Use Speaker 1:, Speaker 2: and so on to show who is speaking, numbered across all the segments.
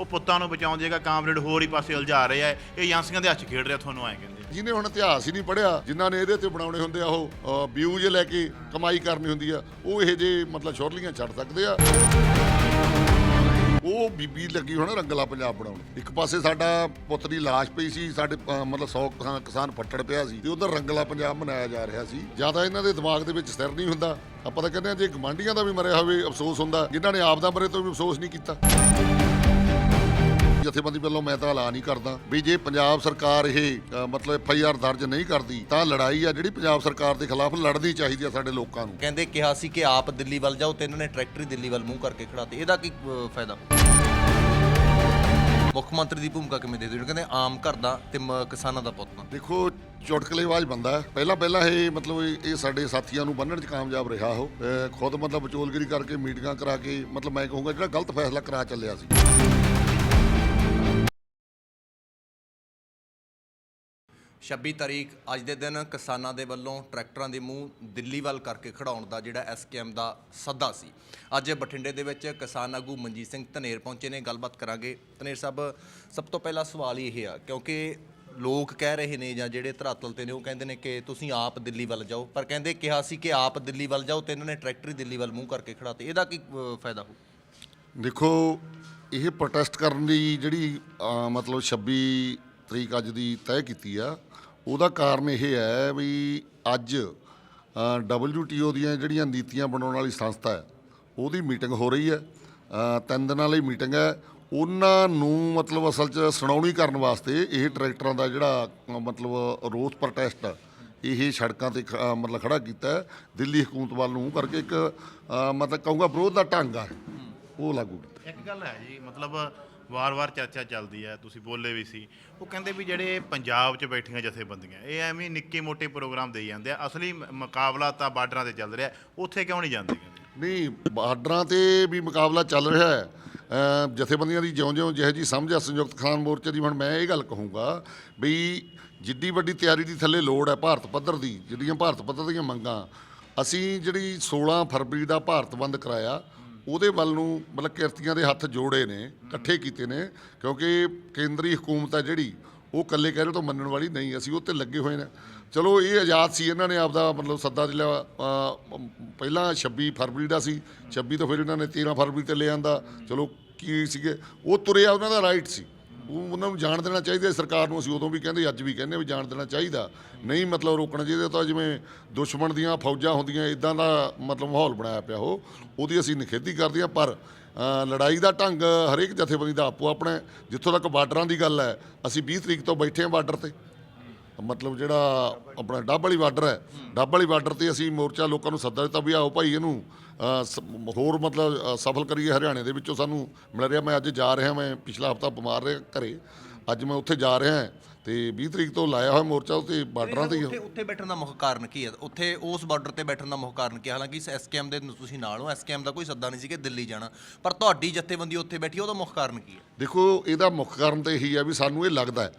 Speaker 1: ਉਹ ਪੁੱਤਾਂ ਨੂੰ ਬਚਾਉਣ ਦੀ ਜਗ੍ਹਾ ਕਾਮਰੇਡ ਹੋਰ ਹੀ ਪਾਸੇ ਉਲਝਾ ਰਹੇ ਆ ਇਹ ਏਜੰਸੀਆਂ ਦੇ ਹੱਥ ਖੇਡ ਰਿਹਾ ਤੁਹਾਨੂੰ ਐਂ ਕਹਿੰਦੇ
Speaker 2: ਜਿਹਨੇ ਹੁਣ ਇਤਿਹਾਸ ਹੀ ਨਹੀਂ ਪੜਿਆ ਜਿਨ੍ਹਾਂ ਨੇ ਇਹਦੇ ਤੇ ਬਣਾਉਣੇ ਹੁੰਦੇ ਆ ਉਹ ਵਿਊਜ਼ ਲੈ ਕੇ ਕਮਾਈ ਕਰਨੀ ਹੁੰਦੀ ਆ, ਉਹ ਇਹ ਜੇ ਮਤਲਬ ਸ਼ੋਰਲੀਆਂ ਛੱਡ ਸਕਦੇ ਆ। ਉਹ ਬੀਬੀ ਲੱਗੀ ਹੋਣਾ ਰੰਗਲਾ ਪੰਜਾਬ ਬਣਾਉਣ। ਇੱਕ ਪਾਸੇ ਸਾਡਾ ਪੁੱਤ ਦੀ ਲਾਸ਼ ਪਈ ਸੀ, ਸਾਡੇ ਮਤਲਬ 100 ਕਿਸਾਨ ਫੱਟੜ ਪਿਆ ਸੀ, ਤੇ ਉਧਰ ਰੰਗਲਾ ਪੰਜਾਬ ਮਨਾਇਆ ਜਾ ਰਿਹਾ ਸੀ। ਜ਼ਿਆਦਾ ਇਹਨਾਂ ਦੇ ਦਿਮਾਗ ਦੇ ਵਿੱਚ ਸਿਰ ਨਹੀਂ ਹੁੰਦਾ। ਆਪਾਂ ਤਾਂ ਕਹਿੰਦੇ ਆ ਜੇ ਗਵਾਂਢੀਆਂ ਦਾ ਵੀ ਮਰਿਆ ਹੋਵੇ, ਅਫਸੋਸ ਹੁੰਦਾ। ਜਿਨ੍ਹਾਂ ਨੇ ਆਪ ਦਾ ਮਰੇ ਤੋਂ ਵੀ ਅਫਸੋਸ ਨਹੀਂ ਕੀਤਾ। ਜਥੇਬੰਦੀ ਵੱਲੋਂ ਮੈਂ ਤਾਂ ਐਲਾਨ ਹੀ ਕਰਦਾ ਵੀ ਜੇ ਪੰਜਾਬ ਸਰਕਾਰ ਇਹ ਅ, ਮਤਲਬ ਐਫ ਆਈ ਆਰ ਦਰਜ ਨਹੀਂ ਕਰਦੀ ਤਾਂ ਲੜਾਈ ਆ ਜਿਹੜੀ ਪੰਜਾਬ ਸਰਕਾਰ ਦੇ ਖਿਲਾਫ ਲੜਨੀ ਚਾਹੀਦੀ ਆ ਸਾਡੇ ਲੋਕਾਂ ਨੂੰ।
Speaker 3: ਕਹਿੰਦੇ ਕਿਹਾ ਸੀ ਕਿ ਆਪ ਦਿੱਲੀ ਵੱਲ ਜਾਓ ਤੇ ਇਹਨਾਂ ਨੇ ਟਰੈਕਟਰ ਹੀ ਦਿੱਲੀ ਵੱਲ ਮੂੰਹ ਕਰਕੇ ਖੜਾਤੇ ਇਹਦਾ ਕੀ ਫਾਇਦਾ? ਮੁੱਖ ਮੰਤਰੀ ਦੀ ਭੂਮਿਕਾ ਕਿਵੇਂ ਦੇ ਦਿਓ ਕਹਿੰਦੇ ਆਮ ਘਰ ਦਾ ਤੇ ਮ- ਕਿਸਾਨਾਂ ਦਾ ਪੁੱਤ
Speaker 2: ਦੇਖੋ ਚੁਟਕਲੇਬਾਜ਼ ਬੰਦਾ ਹੈ। ਪਹਿਲਾਂ ਪਹਿਲਾਂ ਇਹ ਮਤਲਬ ਇਹ ਇਹ ਸਾਡੇ ਸਾਥੀਆਂ ਨੂੰ ਬੰਨਣ 'ਚ ਕਾਮਯਾਬ ਰਿਹਾ ਉਹ। ਅ, ਖੁਦ ਮਤਲਬ ਵਿਚੋਲਗਿਰੀ ਕਰਕੇ ਮੀਟਿੰਗਾਂ ਕਰਾ ਕੇ ਮਤਲਬ ਮੈਂ ਕਹੂੰਗਾ ਜਿਹੜਾ ਗਲਤ ਫੈਸਲਾ ਕਰਾ ਚੱਲਿਆ ਸੀ।
Speaker 3: 26 ਤਾਰੀਖ ਅੱਜ ਦੇ ਦਿਨ ਕਿਸਾਨਾਂ ਦੇ ਵੱਲੋਂ ਟਰੈਕਟਰਾਂ ਦੇ ਮੂੰਹ ਦਿੱਲੀ ਵੱਲ ਕਰਕੇ ਖੜਾਉਣ ਦਾ ਜਿਹੜਾ ਐਸਕੇਐਮ ਦਾ ਸੱਦਾ ਸੀ। ਅੱਜ ਬਠਿੰਡੇ ਦੇ ਵਿੱਚ ਕਿਸਾਨ ਆਗੂ ਮਨਜੀਤ ਸਿੰਘ ਧਨੇਰ ਪਹੁੰਚੇ ਨੇ। ਗੱਲਬਾਤ ਕਰਾਂਗੇ। ਧਨੇਰ ਸਾਹਿਬ, ਸਭ ਤੋਂ ਪਹਿਲਾ ਸਵਾਲ ਹੀ ਇਹ ਆ, ਕਿਉਂਕਿ ਲੋਕ ਕਹਿ ਰਹੇ ਨੇ ਜਾਂ ਜਿਹੜੇ ਧਰਾਤਲ ਤੇ ਨੇ, ਉਹ ਕਹਿੰਦੇ ਨੇ ਕਿ ਤੁਸੀਂ ਆਪ ਦਿੱਲੀ ਵੱਲ ਜਾਓ। ਪਰ ਕਹਿੰਦੇ ਕਿਹਾ ਸੀ ਕਿ ਆਪ ਦਿੱਲੀ ਵੱਲ ਜਾਓ ਤੇ ਇਹਨਾਂ ਨੇ ਟਰੈਕਟਰ ਹੀ ਦਿੱਲੀ ਵੱਲ ਮੂੰਹ ਕਰਕੇ ਖੜਾਤੇ ਇਹਦਾ ਕੀ ਫਾਇਦਾ ਹੋ
Speaker 2: ਦੇਖੋ, ਇਹ ਪ੍ਰੋਟੈਸਟ ਕਰਨ ਦੀ ਜਿਹੜੀ ਮਤਲਬ 26 ਤਰੀਕ ਅੱਜ ਦੀ ਤੈਅ ਕੀਤੀ ਆ ਉਹਦਾ ਕਾਰਨ ਇਹ ਹੈ ਵੀ ਅੱਜ WTO ਦੀਆਂ ਜਿਹੜੀਆਂ ਨੀਤੀਆਂ ਬਣਾਉਣ ਵਾਲੀ ਸੰਸਥਾ ਹੈ, ਉਹਦੀ ਮੀਟਿੰਗ ਹੋ ਰਹੀ ਹੈ। ਤਿੰਨ ਦਿਨਾਂ ਲਈ ਮੀਟਿੰਗ ਹੈ। ਉਹਨਾਂ ਨੂੰ ਮਤਲਬ ਅਸਲ 'ਚ ਸੁਣਾਉਣੀ ਕਰਨ ਵਾਸਤੇ ਇਹ ਟਰੈਕਟਰਾਂ ਦਾ ਜਿਹੜਾ ਮਤਲਬ ਰੋਸ ਪ੍ਰੋਟੈਸਟ ਇਹ ਸੜਕਾਂ ਤੇ ਖ- ਮਤਲਬ ਖੜਾ ਕੀਤਾ ਦਿੱਲੀ ਹਕੂਮਤ ਵੱਲ ਨੂੰ ਕਰਕੇ ਇੱਕ ਮਤਲਬ ਕਹੂੰਗਾ ਵਿਰੋਧ ਦਾ ਢੰਗ ਆ, ਉਹ ਲਾਗੂ ਕੀਤਾ।
Speaker 1: ਇੱਕ ਗੱਲ ਹੈ ਜੀ, ਮਤਲਬ ਵਾਰ-ਵਾਰ ਚਰਚਾ ਚੱਲਦੀ ਹੈ ਤੁਸੀਂ ਬੋਲੇ ਵੀ ਸੀ। ਉਹ ਕਹਿੰਦੇ ਵੀ ਜਿਹੜੇ ਪੰਜਾਬ 'ਚ ਬੈਠੀਆਂ ਜਥੇਬੰਦੀਆਂ ਇਹ ਐਵੇਂ ਨਿੱਕੇ ਮੋਟੇ ਪ੍ਰੋਗਰਾਮ ਦੇਈ ਜਾਂਦੇ ਆ। ਅਸਲੀ ਮ- ਮੁਕਾਬਲਾ ਤਾਂ ਬਾਰਡਰਾਂ ਤੇ ਚੱਲ ਰਿਹਾ ਉੱਥੇ ਕਿਉਂ ਨਹੀਂ ਜਾਂਦੇ ਕਹਿੰਦੇ?
Speaker 2: ਨਹੀਂ ਬਾਰਡਰਾਂ ਤੇ ਵੀ ਮੁਕਾਬਲਾ ਚੱਲ ਰਿਹਾ ਹੈ। ਅ, ਜਥੇਬੰਦੀਆਂ ਦੀ ਜਿਉਂ-ਜਿਉਂ ਜਿਹੋ ਜੀ ਸਮਝ ਆ ਸੰਯੁਕਤ ਕਿਸਾਨ ਮੋਰਚੇ ਦੀ ਹੁਣ ਮੈਂ ਇਹ ਗੱਲ ਕਹੂੰਗਾ ਵੀ ਜਿੱਡੀ ਵੱਡੀ ਤਿਆਰੀ ਦੀ ਥੱਲੇ ਲੋੜ ਹੈ ਭਾਰਤ ਪੱਧਰ ਦੀ ਜਿਹੜੀਆਂ ਭਾਰਤ ਪੱਧਰ ਦੀਆਂ ਮੰਗਾਂ ਅਸੀਂ ਜਿਹੜੀ 16 ਫਰਵਰੀ ਦਾ ਭਾਰਤ ਬੰਦ ਕਰਾਇਆ ਉਹਦੇ ਵੱਲ ਨੂੰ ਮਤਲਬ ਕਿਰਤੀਆਂ ਦੇ ਹੱਥ ਜੋੜੇ ਨੇ, ਇਕੱਠੇ ਕੀਤੇ ਨੇ, ਕਿਉਂਕਿ ਕੇਂਦਰੀ ਹਕੂਮਤ ਹੈ ਜਿਹੜੀ, ਉਹ ਇਕੱਲੇ ਕਹਿ ਰਹੇ ਤੋਂ ਮੰਨਣ ਵਾਲੀ ਨਹੀਂ, ਅਸੀਂ ਉਹ ਤੇ ਲੱਗੇ ਹੋਏ ਨੇ। ਚਲੋ ਇਹ ਆਜ਼ਾਦ ਸੀ, ਇਹਨਾਂ ਨੇ ਆਪਦਾ ਮਤਲਬ ਸੱਦਾ ਜਿਹੜਾ ਪਹਿਲਾਂ 26 ਫਰਵਰੀ ਦਾ ਸੀ 26 ਤੋਂ ਫਿਰ ਇਹਨਾਂ ਨੇ 13 ਫਰਵਰੀ ਤੇ ਲੈ ਆਂਦਾ, ਚਲੋ ਕੀ ਸੀਗੇ, ਉਹ ਤੁਰਿਆ ਉਹਨਾਂ ਦਾ ਰਾਈਟ ਸੀ। ਉਹ ਉਹਨਾਂ ਨੂੰ ਜਾਣ ਦੇਣਾ ਚਾਹੀਦਾ ਸਰਕਾਰ ਨੂੰ ਅਸੀਂ ਉਦੋਂ ਵੀ ਕਹਿੰਦੇ, ਅੱਜ ਵੀ ਕਹਿੰਦੇ ਵੀ ਜਾਣ ਦੇਣਾ ਚਾਹੀਦਾ। ਨਹੀਂ ਮਤਲਬ ਰੋਕਣਾ ਚਾਹੀਦਾ ਤਾਂ ਜਿਵੇਂ ਦੁਸ਼ਮਣ ਦੀਆਂ ਫੌਜਾਂ ਹੁੰਦੀਆਂ ਇਦਾਂ ਦਾ ਮਤਲਬ ਮਾਹੌਲ ਬਣਾਇਆ ਪਿਆ ਉਹ, ਉਹਦੀ ਅਸੀਂ ਨਿਖੇਧੀ ਕਰਦੇ ਹਾਂ। ਪਰ ਲੜਾਈ ਦਾ ਢੰਗ ਹਰੇਕ ਜਥੇਬੰਦੀ ਦਾ ਆਪੋ ਆਪਣਾ ਜਿੱਥੋਂ ਤੱਕ ਬਾਰਡਰਾਂ ਦੀ ਗੱਲ ਹੈ, ਅਸੀਂ 20 ਤਰੀਕ ਤੋਂ ਬੈਠੇ ਹਾਂ ਬਾਰਡਰ ਤੇ। ਮਤਲਬ ਜਿਹੜਾ ਆਪਣਾ ਡੱਬ ਵਾਲੀ ਬਾਰਡਰ ਹੈ ਡੱਬ ਵਾਲੀ ਬਾਰਡਰ ਤੇ ਅਸੀਂ ਮੋਰਚਾ ਲੋਕਾਂ ਨੂੰ ਸੱਦਾ ਦਿੱਤਾ ਵੀ ਆਓ ਭਾਈ ਇਹਨੂੰ ਅ, ਸ- ਹੋਰ ਮਤਲਬ ਅ, ਸਫਲ ਕਰੀਏ ਹਰਿਆਣੇ ਦੇ ਵਿੱਚੋਂ ਸਾਨੂੰ ਮਿਲ ਰਿਹਾ। ਮੈਂ ਅੱਜ ਜਾ ਰਿਹਾ ਮੈਂ ਪਿਛਲਾ ਹਫਤਾ ਬਿਮਾਰ ਰਿਹਾ ਘਰੇ। ਅੱਜ ਮੈਂ ਉੱਥੇ ਜਾ ਰਿਹਾ ਤੇ 20 ਤਰੀਕ ਤੋਂ ਲਾਇਆ ਹੋਇਆ ਮੋਰਚਾ ਉੱਤੇ ਬਾਰਡਰਾਂ ਤੇ ਹੀ।
Speaker 3: ਉੱਥੇ ਉੱਥੇ ਬੈਠਣ ਦਾ ਮੁੱਖ ਕਾਰਨ ਕੀ ਹੈ? ਉੱਥੇ ਉਸ ਬਾਰਡਰ ਤੇ ਬੈਠਣ ਦਾ ਮੁੱਖ ਕਾਰਨ ਕੀ ਹੈ? ਹਾਲਾਂਕਿ ਐਸਕੇਐਮ ਦੇ ਤੁਸੀਂ ਨਾਲ ਹੋ ਐਸਕੇਐਮ ਦਾ ਕੋਈ ਸੱਦਾ ਨਹੀਂ ਸੀ ਕਿ ਦਿੱਲੀ ਜਾਣਾ। ਪਰ ਤੁਹਾਡੀ ਜਥੇਬੰਦੀ ਉੱਥੇ ਬੈਠੀ ਉਹਦਾ ਮੁੱਖ ਕਾਰਨ ਕੀ ਹੈ?
Speaker 2: ਦੇਖੋ ਇਹਦਾ ਮੁੱਖ ਕਾਰਨ ਤਾਂ ਇਹੀ ਆ ਵੀ ਸਾਨੂੰ ਇਹ ਲੱਗਦਾ ਹੈ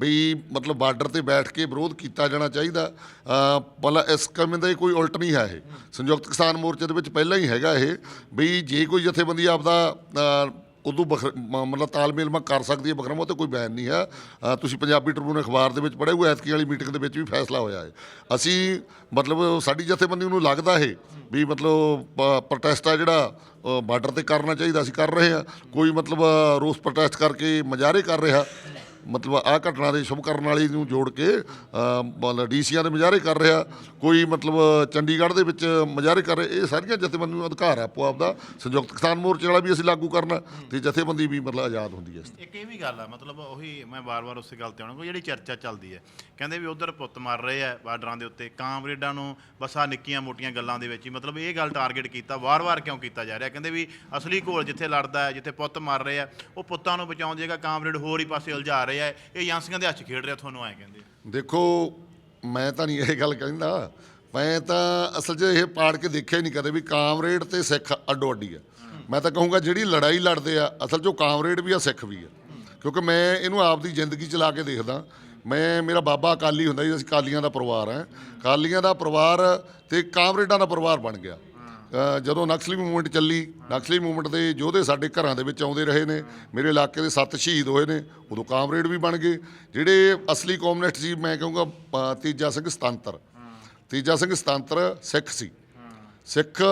Speaker 2: ਵੀ ਮਤਲਬ ਬਾਰਡਰ ਤੇ ਬੈਠ ਕੇ ਵਿਰੋਧ ਕੀਤਾ ਜਾਣਾ ਚਾਹੀਦਾ। ਅ, ਇਸ ਕੰਮ ਦਾ ਕੋਈ ਉਲਟ ਨਹੀਂ ਹੈ ਇਹ। ਸੰਯੁਕਤ ਕਿਸਾਨ ਮੋਰਚੇ ਦੇ ਵਿੱਚ ਪਹਿਲਾਂ ਹੀ ਹੈਗਾ ਇਹ ਵੀ ਜੇ ਕੋਈ ਜਥੇਬੰਦੀ ਆਪਦਾ ਉਦੋਂ ਬਖ ਮਤਲਬ ਤਾਲਮੇਲ ਮੈਂ ਕਰ ਸਕਦੀ ਹੈ ਬਖਰਮ ਉਹ ਤੇ ਕੋਈ ਬੈਨ ਨਹੀਂ ਹੈ। ਤੁਸੀਂ ਪੰਜਾਬੀ ਟ੍ਰਿਬਿਊਨ ਅਖਬਾਰ ਦੇ ਵਿੱਚ ਪੜ੍ਹਿਆ ਹੋਇਆ ਐਤਕੀ ਵਾਲੀ ਮੀਟਿੰਗ ਦੇ ਵਿੱਚ ਵੀ ਫੈਸਲਾ ਹੋਇਆ ਹੈ। ਅਸੀਂ ਮਤਲਬ ਸਾਡੀ ਜਥੇਬੰਦੀ ਨੂੰ ਲੱਗਦਾ ਹੈ ਵੀ ਮਤਲਬ ਪ੍ਰੋਟੈਸਟ ਆ ਜਿਹੜਾ ਬਾਰਡਰ ਤੇ ਕਰਨਾ ਚਾਹੀਦਾ ਅਸੀਂ ਕਰ ਰਹੇ ਹਾਂ। ਕੋਈ ਮਤਲਬ ਰੋਸ ਪ੍ਰੋਟੈਸਟ ਕਰਕੇ ਮਜ਼ਾਰੇ ਕਰ ਰਿਹਾ। ਮਤਲਬ ਆ ਘਟਨਾ ਦੇ ਸ਼ੁਭ ਕਰਨ ਵਾਲੀ ਨੂੰ ਜੋੜ ਕੇ ਅ, ਮਤਲਬ ਡੀਸੀਆਂ ਦੇ ਮੁਜ਼ਾਹਰੇ ਕਰ ਰਿਹਾ ਕੋਈ ਮਤਲਬ ਚੰਡੀਗੜ੍ਹ ਦੇ ਵਿੱਚ ਮੁਜ਼ਾਹਰੇ ਕਰ ਰਿਹਾ ਇਹ ਸਾਰੀਆਂ ਜਥੇਬੰਦੀਆਂ ਨੂੰ ਅਧਿਕਾਰ ਹੈ ਆਪੋ ਆਪਦਾ ਸੰਯੁਕਤ ਕਿਸਾਨ ਮੋਰਚੇ ਵਾਲਾ ਵੀ ਅਸੀਂ ਲਾਗੂ ਕਰਨਾ ਤੇ ਜਥੇਬੰਦੀ ਵੀ ਮਤਲਬ ਆਜ਼ਾਦ ਹੁੰਦੀ ਹੈ
Speaker 1: ਇੱਕ ਇਹ ਵੀ ਗੱਲ ਆ ਮਤਲਬ ਉਹੀ ਮੈਂ ਵਾਰ-ਵਾਰ ਉਸੇ ਗੱਲ ਤੇ ਆਉਣਾ ਕੋਈ ਜਿਹੜੀ ਚਰਚਾ ਚੱਲਦੀ ਹੈ। ਕਹਿੰਦੇ ਵੀ ਉਧਰ ਪੁੱਤ ਮਾਰ ਰਹੇ ਆ ਬਾਰਡਰਾਂ ਦੇ ਉੱਤੇ ਕਾਮਰੇਡਾਂ ਨੂੰ ਬਸ ਆਹ ਨਿੱਕੀਆਂ ਮੋਟੀਆਂ ਗੱਲਾਂ ਦੇ ਵਿੱਚ ਹੀ ਮਤਲਬ ਇਹ ਗੱਲ ਟਾਰਗੇਟ ਕੀਤਾ ਵਾਰ-ਵਾਰ ਕਿਉਂ ਕੀਤਾ ਜਾ ਰਿਹਾ? ਕਹਿੰਦੇ ਵੀ ਅਸਲੀ ਘੋਲ ਜਿੱਥੇ ਲੜਦਾ ਹੈ ਜਿੱਥੇ ਪੁੱਤ ਮਾਰ ਰਹੇ ਆ ਉਹ ਪੁੱਤਾਂ ਨੂੰ ਬਚਾਉਣ ਦੀ ਕਾਮਰੇਡ ਹੋਰ ਹੀ ਪਾਸੇ ਉਲਝਾ ਰਹੇ ਆ, ਇਹ ਏਜੰਸੀਆਂ ਦੇ ਹੱਥ 'ਚ ਖੇਡ ਰਿਹਾ, ਤੁਹਾਨੂੰ ਐਂ ਕਹਿੰਦੇ
Speaker 2: ਦੇਖੋ, ਮੈਂ ਤਾਂ ਨਹੀਂ ਇਹ ਗੱਲ ਕਹਿੰਦਾ। ਮੈਂ ਤਾਂ ਅਸਲ 'ਚ ਇਹ ਪਾੜ ਕੇ ਦੇਖਿਆ ਹੀ ਨਹੀਂ ਕਦੇ ਵੀ ਕਾਮਰੇਡ ਤੇ ਸਿੱਖ ਅੱਡੋ ਅੱਡੀ ਆ। ਮੈਂ ਤਾਂ ਕਹੂੰਗਾ ਜਿਹੜੀ ਲੜਾਈ ਲੜਦੇ ਆ, ਅਸਲ 'ਚ ਉਹ ਕਾਮਰੇਡ ਵੀ ਆ, ਸਿੱਖ ਵੀ ਆ। ਕਿਉਂਕਿ ਮੈਂ ਇਹਨੂੰ ਆਪਦੀ ਜ਼ਿੰਦਗੀ ਚ ਲਾ ਕੇ ਦੇਖਦਾ। ਮੈਂ, ਮੇਰਾ ਬਾਬਾ ਅਕਾਲੀ ਹੁੰਦਾ ਜੀ, ਅਸੀਂ ਕਾਲੀਆਂ ਦਾ ਪਰਿਵਾਰ ਹੈ ਕਾਲੀਆਂ ਦਾ ਪਰਿਵਾਰ ਤੇ ਕਾਮਰੇਡਾਂ ਦਾ ਪਰਿਵਾਰ ਬਣ ਗਿਆ। ਜਦੋਂ ਨਕਸਲੀ ਮੂਵਮੈਂਟ ਚੱਲੀ ਨਕਸਲੀ ਮੂਵਮੈਂਟ ਦੇ ਯੋਧੇ ਸਾਡੇ ਘਰਾਂ ਦੇ ਵਿੱਚ ਆਉਂਦੇ ਰਹੇ ਨੇ ਮੇਰੇ ਇਲਾਕੇ ਦੇ ਸੱਤ ਸ਼ਹੀਦ ਹੋਏ ਨੇ ਉਦੋਂ ਕਾਮਰੇਡ ਵੀ ਬਣ ਗਏ। ਜਿਹੜੇ ਅਸਲੀ ਕਮਿਊਨਿਸਟ ਸੀ ਮੈਂ ਕਹੂੰਗਾ ਅ, ਤੇਜਾ ਸਿੰਘ ਸਤੰਤਰ। ਤੇਜਾ ਸਿੰਘ ਸਤੰਤਰ ਸਿੱਖ ਸੀ। ਸਿੱਖ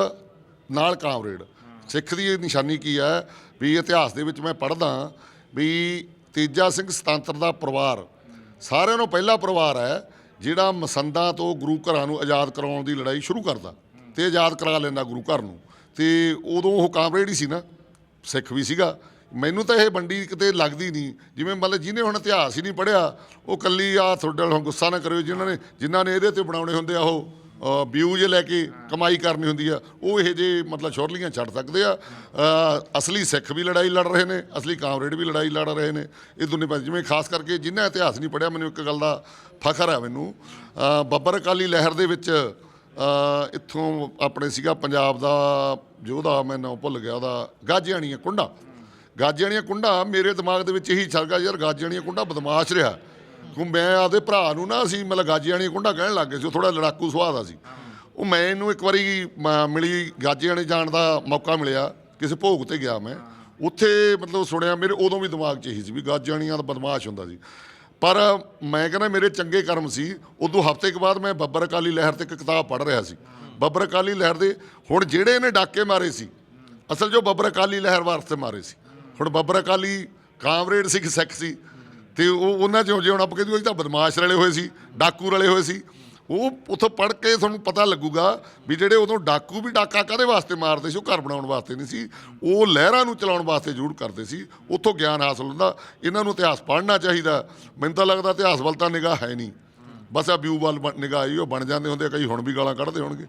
Speaker 2: ਨਾਲ ਕਾਮਰੇਡ। ਸਿੱਖ ਦੀ ਇਹ ਨਿਸ਼ਾਨੀ ਕੀ ਹੈ? ਵੀ ਇਤਿਹਾਸ ਦੇ ਵਿੱਚ ਮੈਂ ਪੜ੍ਹਦਾ ਵੀ ਤੇਜਾ ਸਿੰਘ ਸਤੰਤਰ ਦਾ ਪਰਿਵਾਰ ਸਾਰਿਆਂ ਨੂੰ ਪਹਿਲਾ ਪਰਿਵਾਰ ਹੈ ਜਿਹੜਾ ਮਸੰਦਾਂ ਤੋਂ ਗੁਰੂ ਘਰਾਂ ਨੂੰ ਆਜ਼ਾਦ ਕਰਾਉਣ ਦੀ ਲੜਾਈ ਸ਼ੁਰੂ ਕਰਦਾ। ਤੇ ਆਜ਼ਾਦ ਕਰਾ ਲੈਂਦਾ ਗੁਰੂ ਘਰ ਨੂੰ। ਤੇ ਉਦੋਂ ਉਹ ਕਾਮਰੇਡ ਹੀ ਸੀ ਨਾ, ਸਿੱਖ ਵੀ ਸੀਗਾ। ਮੈਨੂੰ ਤਾਂ ਇਹ ਬੰਡੀ ਕਿਤੇ ਲੱਗਦੀ ਨਹੀਂ। ਜਿਵੇਂ ਮਤਲਬ ਜਿਹਨੇ ਹੁਣ ਇਤਿਹਾਸ ਹੀ ਨਹੀਂ ਪੜ੍ਹਿਆ, ਉਹ ਕੱਲੀ ਆ ਤੁਹਾਡੇ ਨਾਲ ਹੁਣ ਗੁੱਸਾ ਨਾ ਕਰਿਓ, ਜਿਨ੍ਹਾਂ ਨੇ ਜਿਨ੍ਹਾਂ ਨੇ ਇਹਦੇ ਤੇ ਬਣਾਉਣੇ ਹੁੰਦੇ ਆ ਉਹ ਵਿਊ ਲੈ ਕੇ ਕਮਾਈ ਕਰਨੀ ਹੁੰਦੀ ਆ, ਉਹ ਇਹ ਜੇ ਮਤਲਬ ਛੋਰਲੀਆਂ ਛੱਡ ਸਕਦੇ ਆ। ਅਸਲੀ ਸਿੱਖ ਵੀ ਲੜਾਈ ਲੜ ਰਹੇ ਨੇ, ਅਸਲੀ ਕਾਮਰੇਡ ਵੀ ਲੜਾਈ ਲੜ ਰਹੇ ਨੇ। ਇਹ ਦੋਨੇ ਪਾਸੇ ਜਿਵੇਂ ਖਾਸ ਕਰਕੇ ਜਿਨ੍ਹਾਂ ਇਤਿਹਾਸ ਨਹੀਂ ਪੜ੍ਹਿਆ, ਮੈਨੂੰ ਇੱਕ ਗੱਲ ਦਾ ਫਖਰ ਹੈ ਮੈਨੂੰ। ਬੱਬਰ ਅਕਾਲੀ ਲਹਿਰ ਦੇ ਵਿੱਚ ਇੱਥੋਂ ਆਪਣੇ ਸੀਗਾ ਪੰਜਾਬ ਦਾ ਯੋਧਾ ਮੈਂ ਨਾਮ ਭੁੱਲ ਗਿਆ ਉਹਦਾ, ਗਾਜਿਆਣੀਆਂ ਕੁੰਡਾ। ਗਾਜਿਆਣੀਆਂ ਕੁੰਡਾ ਮੇਰੇ ਦਿਮਾਗ ਦੇ ਵਿੱਚ ਇਹੀ ਚੱਲ ਗਿਆ ਯਾਰ, ਗਾਜਿਆਣੀਆਂ ਕੁੰਡਾ ਬਦਮਾਸ਼ ਰਿਹਾ। ਕਿਉਂ ਮੈਂ ਆਪਦੇ ਭਰਾ ਨੂੰ ਨਾ ਅਸੀਂ ਮਤਲਬ ਗਾਜਿਆਣੀਆਂ ਕੁੰਡਾ ਕਹਿਣ ਲੱਗ ਗਏ ਸੀ, ਉਹ ਥੋੜਾ ਲੜਾਕੂ ਸੁਭਾਅ ਦਾ ਸੀ। ਉਹ ਮੈਂ ਇਹਨੂੰ ਇੱਕ ਵਾਰੀ, ਮ- ਮਿਲੀ ਗਾਜਿਆਣੇ ਜਾਣ ਦਾ ਮੌਕਾ ਮਿਲਿਆ, ਕਿਸੇ ਭੋਗ ਤੇ ਗਿਆ ਮੈਂ। ਉੱਥੇ ਮਤਲਬ ਸੁਣਿਆ ਮੇਰੇ, ਉਦੋਂ ਵੀ ਦਿਮਾਗ 'ਚ ਇਹੀ ਸੀ ਵੀ ਗਾਜਿਆਣੀਆਂ ਦਾ ਬਦਮਾਸ਼ ਹੁੰਦਾ ਸੀ। ਪਰ ਮੈਂ ਕਹਿੰਦਾ ਮੇਰੇ ਚੰਗੇ ਕਰਮ ਸੀ। ਉਦੋਂ ਹਫ਼ਤੇ ਕੁ ਬਾਅਦ ਮੈਂ ਬੱਬਰ ਅਕਾਲੀ ਲਹਿਰ ਤੇ ਇੱਕ ਕਿਤਾਬ ਪੜ੍ਹ ਰਿਹਾ ਸੀ। ਬੱਬਰ ਅਕਾਲੀ ਲਹਿਰ ਦੇ ਹੁਣ ਜਿਹੜੇ ਇਹਨੇ ਡਾਕੇ ਮਾਰੇ ਸੀ, ਅਸਲ ਜੋ ਬੱਬਰ ਅਕਾਲੀ ਲਹਿਰ ਵਾਸਤੇ ਮਾਰੇ ਸੀ। ਹੁਣ ਬੱਬਰ ਅਕਾਲੀ ਕਾਮਰੇਡ ਸਿੱਖ ਸਿੱਖ ਸੀ ਤੇ ਉਹ ਉਹਨਾਂ ਚੋਂ ਜੇ ਹੁਣ ਆਪਾਂ ਕਹਿੰਦੇ ਉਹ ਤਾਂ ਬਦਮਾਸ਼ ਰਲੇ ਹੋਏ ਸੀ, ਡਾਕੂ ਰਲੇ ਹੋਏ ਸੀ। ਉਹ ਉੱਥੋਂ ਪੜ੍ਹ ਕੇ ਤੁਹਾਨੂੰ ਪਤਾ ਲੱਗੂਗਾ ਵੀ ਜਿਹੜੇ ਉਦੋਂ ਡਾਕੂ ਵੀ ਡਾਕਾ ਕਾਦੇ ਵਾਸਤੇ ਮਾਰਦੇ ਸੀ, ਉਹ ਘਰ ਬਣਾਉਣ ਵਾਸਤੇ ਨਹੀਂ ਸੀ। ਉਹ ਲਹਿਰਾਂ ਨੂੰ ਚਲਾਉਣ ਵਾਸਤੇ ਜ਼ਰੂਰ ਕਰਦੇ ਸੀ। ਉੱਥੋਂ ਗਿਆਨ ਹਾਸਲ ਹੁੰਦਾ। ਇਹਨਾਂ ਨੂੰ ਇਤਿਹਾਸ ਪੜ੍ਹਨਾ ਚਾਹੀਦਾ। ਮੈਨੂੰ ਤਾਂ ਲੱਗਦਾ ਇਤਿਹਾਸ ਵੱਲ ਤਾਂ ਨਿਗਾਹ ਹੈ ਨਹੀਂ। ਬਸ ਆ ਵਿਊ ਵੱਲ ਬ- ਨਿਗਾਹ ਆਈ, ਉਹ ਬਣ ਜਾਂਦੇ ਹੁੰਦੇ ਕਈ ਹੁਣ ਵੀ ਗਾਲਾਂ ਕੱਢਦੇ ਹੋਣਗੇ।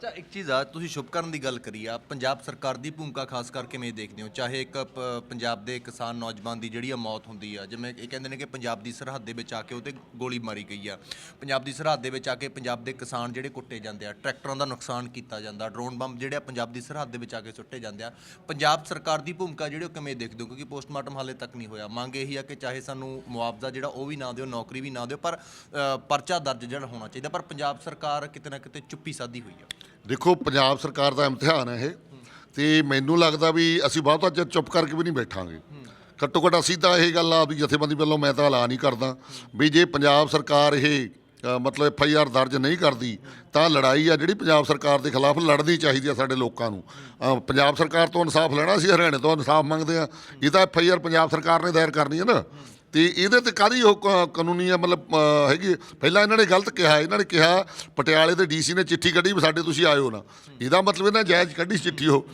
Speaker 3: ਅੱਛਾ ਇੱਕ ਚੀਜ਼ ਆ ਤੁਸੀਂ ਸ਼ੁਭਕਰਨ ਦੀ ਗੱਲ ਕਰੀ ਆ ਪੰਜਾਬ ਸਰਕਾਰ ਦੀ ਭੂਮਿਕਾ ਖਾਸ ਕਰਕੇ ਕਿਵੇਂ ਦੇਖਦੇ ਹੋ? ਚਾਹੇ ਇੱਕ ਪ- ਪੰਜਾਬ ਦੇ ਕਿਸਾਨ ਨੌਜਵਾਨ ਦੀ ਜਿਹੜੀ ਆ ਮੌਤ ਹੁੰਦੀ ਆ ਜਿਵੇਂ ਇਹ ਕਹਿੰਦੇ ਨੇ ਕਿ ਪੰਜਾਬ ਦੀ ਸਰਹੱਦ ਦੇ ਵਿੱਚ ਆ ਕੇ ਉਹਤੇ ਗੋਲੀ ਮਾਰੀ ਗਈ ਆ। ਪੰਜਾਬ ਦੀ ਸਰਹੱਦ ਦੇ ਵਿੱਚ ਆ ਕੇ ਪੰਜਾਬ ਦੇ ਕਿਸਾਨ ਜਿਹੜੇ ਕੁੱਟੇ ਜਾਂਦੇ ਆ ਟਰੈਕਟਰਾਂ ਦਾ ਨੁਕਸਾਨ ਕੀਤਾ ਜਾਂਦਾ ਡਰੋਨ ਬੰਬ ਜਿਹੜੇ ਆ ਪੰਜਾਬ ਦੀ ਸਰਹੱਦ ਦੇ ਵਿੱਚ ਆ ਕੇ ਸੁੱਟੇ ਜਾਂਦੇ ਆ। ਪੰਜਾਬ ਸਰਕਾਰ ਦੀ ਭੂਮਿਕਾ ਜਿਹੜੀ ਉਹ ਕਿਵੇਂ ਦੇਖਦੇ ਹੋ? ਕਿਉਂਕਿ ਪੋਸਟਮਾਰਟਮ ਹਾਲੇ ਤੱਕ ਨਹੀਂ ਹੋਇਆ। ਮੰਗ ਇਹੀ ਆ ਕਿ ਚਾਹੇ ਸਾਨੂੰ ਮੁਆਵਜ਼ਾ ਜਿਹੜਾ ਉਹ ਵੀ ਨਾ ਦਿਓ ਨੌਕਰੀ ਵੀ ਨਾ ਦਿਓ ਪਰ ਅ, ਪਰਚਾ ਦਰਜ ਜਿਹੜਾ ਹੋਣਾ ਚਾਹੀਦਾ ਪਰ ਪੰਜਾਬ ਸਰਕਾਰ ਕਿਤੇ ਨਾ ਕਿਤੇ ਚੁੱਪੀ ਸਾਧੀ ਹੋਈ ਆ।
Speaker 2: ਦੇਖੋ, ਪੰਜਾਬ ਸਰਕਾਰ ਦਾ ਇਮਤਿਹਾਨ ਹੈ ਇਹ, ਤੇ ਮੈਨੂੰ ਲੱਗਦਾ ਵੀ ਅਸੀਂ ਬਹੁਤਾ ਚਿਰ ਚੁੱਪ ਕਰਕੇ ਵੀ ਨਹੀਂ ਬੈਠਾਂਗੇ। ਘੱਟੋ ਘੱਟ ਅਸੀਂ ਤਾਂ ਇਹ ਗੱਲ ਆ ਵੀ ਜਥੇਬੰਦੀ ਵੱਲੋਂ ਮੈਂ ਤਾਂ ਐਲਾਨ ਹੀ ਕਰਦਾ ਵੀ ਜੇ ਪੰਜਾਬ ਸਰਕਾਰ ਇਹ ਮਤਲਬ ਐਫ ਆਈ ਆਰ ਦਰਜ ਨਹੀਂ ਕਰਦੀ, ਤਾਂ ਲੜਾਈ ਆ ਜਿਹੜੀ ਪੰਜਾਬ ਸਰਕਾਰ ਦੇ ਖਿਲਾਫ ਲੜਨੀ ਚਾਹੀਦੀ ਆ ਸਾਡੇ ਲੋਕਾਂ ਨੂੰ। ਪੰਜਾਬ ਸਰਕਾਰ ਤੋਂ ਇਨਸਾਫ ਲੈਣਾ ਸੀ, ਹਰਿਆਣੇ ਤੋਂ ਇਨਸਾਫ ਮੰਗਦੇ ਆ। ਇਹ ਤਾਂ ਐਫ ਆਈ ਆਰ ਪੰਜਾਬ ਸਰਕਾਰ ਨੇ ਦਾਇਰ ਕਰਨੀ ਹੈ ਨਾ। ਤੇ ਇਹਦੇ ਤੇ ਕਾਦੀ ਉਹ ਕ- ਕਾਨੂੰਨੀ ਆ ਮਤਲਬ ਅ, ਹੈਗੀ ਪਹਿਲਾਂ ਇਹਨਾਂ ਨੇ ਗਲਤ ਕਿਹਾ ਇਹਨਾਂ ਨੇ ਕਿਹਾ ਪਟਿਆਲੇ ਦੇ ਡੀਸੀ ਨੇ ਚਿੱਠੀ ਕੱਢੀ ਵੀ ਸਾਡੇ ਤੁਸੀਂ ਆਇਓ ਨਾ। ਇਹਦਾ ਮਤਲਬ ਇਹਨਾਂ ਜਾਇਜ਼ ਕੱਢੀ ਚਿੱਠੀ ਉਹ।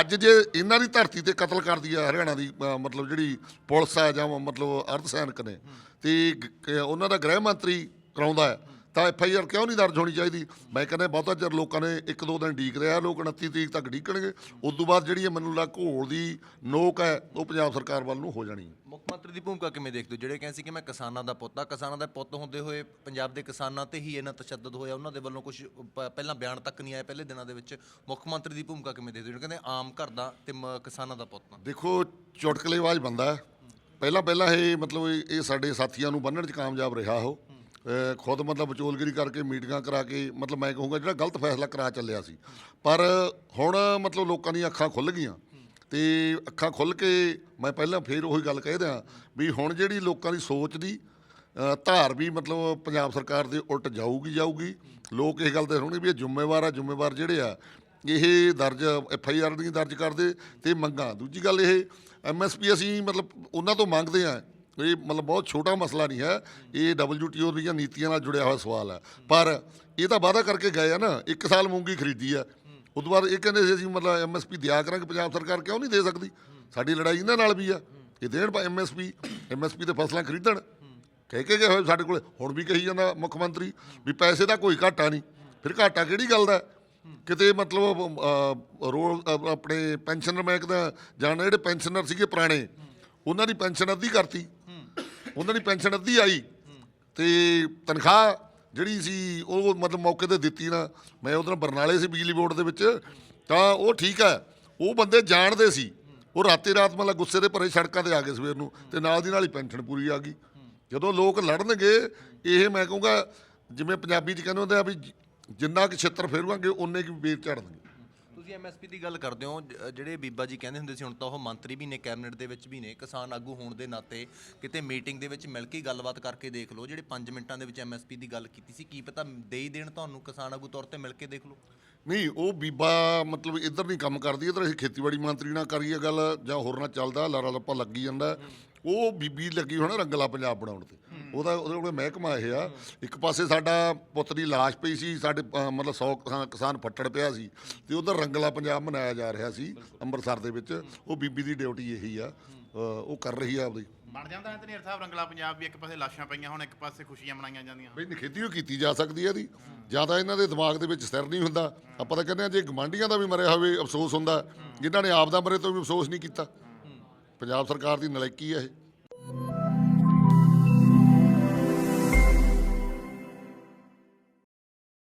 Speaker 2: ਅੱਜ ਜੇ ਇਹਨਾਂ ਦੀ ਧਰਤੀ ਤੇ ਕਤਲ ਕਰਦੀ ਆ ਹਰਿਆਣਾ ਦੀ ਅ, ਮਤਲਬ ਜਿਹੜੀ ਪੁਲਿਸ ਆ ਜਾਂ ਮਤਲਬ ਅਰਧ ਸੈਨਿਕ ਨੇ ਤੇ ਗ- ਕ- ਉਹਨਾਂ ਦਾ ਗ੍ਰਹਿ ਮੰਤਰੀ ਕਰਾਉਂਦਾ ਹੈ। ਤਾਂ ਐਫ ਆਈ ਆਰ ਕਿਉਂ ਨਹੀਂ ਦਰਜ ਹੋਣੀ ਚਾਹੀਦੀ? ਮੈਂ ਕਹਿੰਦਾ ਬਹੁਤਾ ਚਿਰ ਲੋਕਾਂ ਨੇ ਇੱਕ ਦੋ ਦਿਨ ਢੀਕ ਰਿਹਾ ਲੋਕ 29 ਤਰੀਕ ਤੱਕ ਢੀਕਣਗੇ ਉਸ ਤੋਂ ਬਾਅਦ ਜਿਹੜੀ ਇਹ ਮੈਨੂੰ ਲੱਗ ਘੋਲ ਦੀ ਨੋਕ ਹੈ ਉਹ ਪੰਜਾਬ ਸਰਕਾਰ ਵੱਲ ਨੂੰ ਹੋ ਜਾਣੀ। ਹੈ
Speaker 3: ਮੁੱਖ ਮੰਤਰੀ ਦੀ ਭੂਮਿਕਾ ਕਿਵੇਂ ਦੇਖਦੇ ਹੋ? ਜਿਹੜੇ ਕਹਿੰਦੇ ਸੀ ਕਿ ਮੈਂ ਕਿਸਾਨਾਂ ਦਾ ਪੁੱਤ ਆ ਕਿਸਾਨਾਂ ਦਾ ਪੁੱਤ ਹੁੰਦੇ ਹੋਏ ਪੰਜਾਬ ਦੇ ਕਿਸਾਨਾਂ ਤੇ ਹੀ ਇਹਨਾਂ ਤਸ਼ੱਦਦ ਹੋਇਆ। ਉਹਨਾਂ ਦੇ ਵੱਲੋਂ ਕੁਝ ਪਹਿਲਾਂ ਬਿਆਨ ਤੱਕ ਨਹੀਂ ਆਇਆ ਪਹਿਲੇ ਦਿਨਾਂ ਦੇ ਵਿੱਚ। ਮੁੱਖ ਮੰਤਰੀ ਦੀ ਭੂਮਿਕਾ ਕਿਵੇਂ ਦੇਖਦੇ ਹੋ? ਜਿਹੜੇ ਕਹਿੰਦੇ ਆਮ ਘਰ ਦਾ ਤੇ ਮ- ਕਿਸਾਨਾਂ ਦਾ ਪੁੱਤ
Speaker 2: ਦੇਖੋ ਚੁਟਕਲੇਬਾਜ਼ ਬੰਦਾ ਹੈ। ਪਹਿਲਾਂ ਪਹਿਲਾਂ ਇਹ ਮਤਲਬ ਇਹ ਸਾਡੇ ਸਾਥੀਆਂ ਨੂੰ ਬੰਨਣ 'ਚ ਕਾਮਯਾਬ ਰਿਹਾ ਉਹ। ਖੁਦ ਮਤਲਬ ਵਿਚੋਲਗਿਰੀ ਕਰਕੇ ਮੀਟਿੰਗਾਂ ਕਰਾ ਕੇ, ਮਤਲਬ ਮੈਂ ਕਹੂੰਗਾ ਜਿਹੜਾ ਗਲਤ ਫੈਸਲਾ ਕਰਾ ਚੱਲਿਆ ਸੀ। ਪਰ ਹੁਣ ਮਤਲਬ ਲੋਕਾਂ ਦੀਆਂ ਅੱਖਾਂ ਖੁੱਲ ਗਈਆਂ ਤੇ ਅੱਖਾਂ ਖੁੱਲ ਕੇ ਮੈਂ ਪਹਿਲਾਂ ਫੇਰ ਉਹੀ ਗੱਲ ਕਹਿ ਦਿਆਂ ਵੀ ਹੁਣ ਜਿਹੜੀ ਲੋਕਾਂ ਦੀ ਸੋਚ ਦੀ ਧਾਰ ਵੀ ਮਤਲਬ ਪੰਜਾਬ ਸਰਕਾਰ ਦੇ ਉਲਟ ਜਾਊਗੀ ਜਾਊਗੀ। ਲੋਕ ਇਹ ਗੱਲ ਤੇ ਹੋਣਗੇ ਵੀ ਇਹ ਜ਼ਿੰਮੇਵਾਰ ਆ, ਜ਼ਿੰਮੇਵਾਰ ਜਿਹੜੇ ਆ, ਇਹ ਦਰਜ ਐਫ ਆਈ ਆਰ ਨਹੀਂ ਦਰਜ ਕਰਦੇ ਤੇ ਮੰਗਾਂ। ਦੂਜੀ ਗੱਲ ਇਹ ਐਮ ਐਸ ਪੀ ਅਸੀਂ ਮਤਲਬ ਉਹਨਾਂ ਤੋਂ ਮੰਗਦੇ ਆ ਇਹ ਮਤਲਬ ਬਹੁਤ ਛੋਟਾ ਮਸਲਾ ਨਹੀਂ ਹੈ ਇਹ ਡਬਲਯੂਟੀਓ ਦੀਆਂ ਨੀਤੀਆਂ ਨਾਲ ਜੁੜਿਆ ਹੋਇਆ ਸਵਾਲ ਹੈ। ਪਰ ਇਹ ਤਾਂ ਵਾਅਦਾ ਕਰਕੇ ਗਏ ਆ ਨਾ ਇੱਕ ਸਾਲ ਮੂੰਗੀ ਖਰੀਦੀ ਆ ਉਸ ਤੋਂ ਬਾਅਦ ਇਹ ਕਹਿੰਦੇ ਸੀ ਅਸੀਂ ਮਤਲਬ ਐਮਐਸਪੀ ਦਿਆ ਕਰਾਂਗੇ ਪੰਜਾਬ ਸਰਕਾਰ ਕਿਉਂ ਨਹੀਂ ਦੇ ਸਕਦੀ? ਸਾਡੀ ਲੜਾਈ ਇਹਨਾਂ ਨਾਲ ਵੀ ਆ। ਇਹ ਦੇਣ ਐਮਐਸਪੀ ਐਮਐਸਪੀ ਤੇ ਫਸਲਾਂ ਖਰੀਦਣ। ਕਹਿ ਕੇ ਗਏ ਹੋਏ ਸਾਡੇ ਕੋਲ ਹੁਣ ਵੀ ਕਹੀ ਜਾਂਦਾ ਮੁੱਖ ਮੰਤਰੀ ਵੀ ਪੈਸੇ ਦਾ ਕੋਈ ਘਾਟਾ ਨਹੀਂ। ਫਿਰ ਘਾਟਾ ਕਿਹੜੀ ਗੱਲ ਦਾ? ਕਿਤੇ ਮਤਲਬ ਅ, ਰੋਲ ਆਪਣੇ ਪੈਨਸ਼ਨਰ ਮੈਂ ਕਹਿੰਦਾ ਜਾਣ ਜਿਹੜੇ ਪੈਨਸ਼ਨਰ ਸੀਗੇ ਪੁਰਾਣੇ ਉਹਨਾਂ ਦੀ ਪੈਨਸ਼ਨ ਅੱਧੀ ਕਰਤੀ। ਉਹਨਾਂ ਦੀ ਪੈਨਸ਼ਨ ਅੱਧੀ ਆਈ ਤੇ ਤਨਖਾਹ ਜਿਹੜੀ ਸੀ, ਉਹ ਮਤਲਬ ਮੌਕੇ ਤੇ ਦਿੱਤੀ ਨਾ। ਮੈਂ ਉਧਰ ਬਰਨਾਲੇ ਸੀ ਬਿਜਲੀ ਬੋਰਡ ਦੇ ਵਿੱਚ, ਤਾਂ ਉਹ ਠੀਕ ਹੈ। ਉਹ ਬੰਦੇ ਜਾਣਦੇ ਸੀ। ਉਹ ਰਾਤੇ ਰਾਤ ਮਤਲਬ ਗੁੱਸੇ ਦੇ ਭਰੇ ਸੜਕਾਂ ਤੇ ਆ ਗਏ ਸਵੇਰ ਨੂੰ ਤੇ ਨਾਲ ਦੀ ਨਾਲ ਹੀ ਪੈਨਸ਼ਨ ਪੂਰੀ ਆ ਗਈ। ਜਦੋਂ ਲੋਕ ਲੜਨਗੇ, ਇਹ ਮੈਂ ਕਹੂੰਗਾ, ਜਿਵੇਂ ਪੰਜਾਬੀ ਚ ਕਹਿੰਦੇ ਹੁੰਦੇ ਆ ਵੀ ਜਿੰਨਾ ਕਿ ਛਿੱਤਰ ਫੇਰਵਾਂਗੇ ਉਨੇ ਕਿ ਵੇਰ ਝੜਨਗੇ।
Speaker 3: ਤੁਸੀਂ ਐਮਐਸਪੀ ਦੀ ਗੱਲ ਕਰਦੇ ਹੋ ਜ- ਜਿਹੜੇ ਬੀਬਾ ਜੀ ਕਹਿੰਦੇ ਹੁੰਦੇ ਸੀ ਹੁਣ ਤਾਂ ਉਹ ਮੰਤਰੀ ਵੀ ਨੇ ਕੈਬਨਿਟ ਦੇ ਵਿੱਚ ਵੀ ਨੇ ਕਿਸਾਨ ਆਗੂ ਹੋਣ ਦੇ ਨਾਤੇ ਕਿਤੇ ਮੀਟਿੰਗ ਦੇ ਵਿੱਚ ਮਿਲ ਕੇ ਗੱਲਬਾਤ ਕਰਕੇ ਦੇਖ ਲਓ। ਜਿਹੜੇ 5 ਮਿੰਟਾਂ ਦੇ ਵਿੱਚ ਐਮਐਸਪੀ ਦੀ ਗੱਲ ਕੀਤੀ ਸੀ ਕੀ ਪਤਾ ਦੇ ਹੀ ਦੇਣ ਤੁਹਾਨੂੰ ਕਿਸਾਨ ਆਗੂ ਤੌਰ ਤੇ ਮਿਲ ਕੇ ਦੇਖ ਲਓ?
Speaker 2: ਨਹੀਂ ਉਹ ਬੀਬਾ ਮਤਲਬ ਇੱਧਰ ਨਹੀਂ ਕੰਮ ਕਰਦੀ ਇੱਧਰ ਅਸੀਂ ਖੇਤੀਬਾੜੀ ਮੰਤਰੀ ਨਾਲ ਕਰੀਏ ਗੱਲ ਜਾਂ ਹੋਰ ਨਾਲ ਚੱਲਦਾ ਲਾਰਾ ਲੱਪਾ ਲੱਗੀ ਜਾਂਦਾ। ਉਹ ਬੀਬੀ ਲੱਗੀ ਹੋਣਾ ਰੰਗਲਾ ਪੰਜਾਬ ਬਣਾਉਣ ਤੇ। ਉਹਦਾ ਉਹਦੇ ਕੋਲ ਮਹਿਕਮਾ ਇਹ ਆ। ਇੱਕ ਪਾਸੇ ਸਾਡਾ ਪੁੱਤ ਦੀ ਲਾਸ਼ ਪਈ ਸੀ ਸਾਡੇ ਮਤਲਬ 100 ਕਿਸਾਨ ਕਿਸਾਨ ਫੱਟੜ ਪਿਆ ਸੀ ਤੇ ਉਧਰ ਰੰਗਲਾ ਪੰਜਾਬ ਮਨਾਇਆ ਜਾ ਰਿਹਾ ਸੀ ਅੰਮ੍ਰਿਤਸਰ ਦੇ ਵਿੱਚ। ਉਹ ਬੀਬੀ ਦੀ ਡਿਊਟੀ ਇਹੀ ਆ। ਉਹ ਕਰ ਰਹੀ ਆ ਆਪਦੀ।
Speaker 1: ਬਣ ਜਾਂਦਾ ਹੈ ਧਨੇਰ ਸਾਹਿਬ ਰੰਗਲਾ ਪੰਜਾਬ ਵੀ ਇੱਕ ਪਾਸੇ ਲਾਸ਼ਾਂ ਪਈਆਂ ਹੁਣ ਇੱਕ ਪਾਸੇ ਖੁਸ਼ੀਆਂ ਮਨਾਈਆਂ ਜਾਂਦੀਆਂ।
Speaker 2: ਬਈ ਨਿਖੇਧੀ ਉਹ ਕੀਤੀ ਜਾ ਸਕਦੀ ਹੈ ਇਹਦੀ। ਜ਼ਿਆਦਾ ਇਹਨਾਂ ਦੇ ਦਿਮਾਗ ਦੇ ਵਿੱਚ ਸਿਰ ਨਹੀਂ ਹੁੰਦਾ। ਆਪਾਂ ਤਾਂ ਕਹਿੰਦੇ ਆ ਜੇ ਗਵਾਂਢੀਆਂ ਦਾ ਵੀ ਮਰਿਆ ਹੋਵੇ ਅਫਸੋਸ ਹੁੰਦਾ। ਜਿਨ੍ਹਾਂ ਨੇ ਆਪ ਦਾ ਮਰੇ ਤੋਂ ਵੀ ਅਫਸੋਸ ਨਹੀਂ ਕੀਤਾ। ਪੰਜਾਬ ਸਰਕਾਰ ਦੀ ਨਲਾਇਕੀ ਹੈ ਇਹ।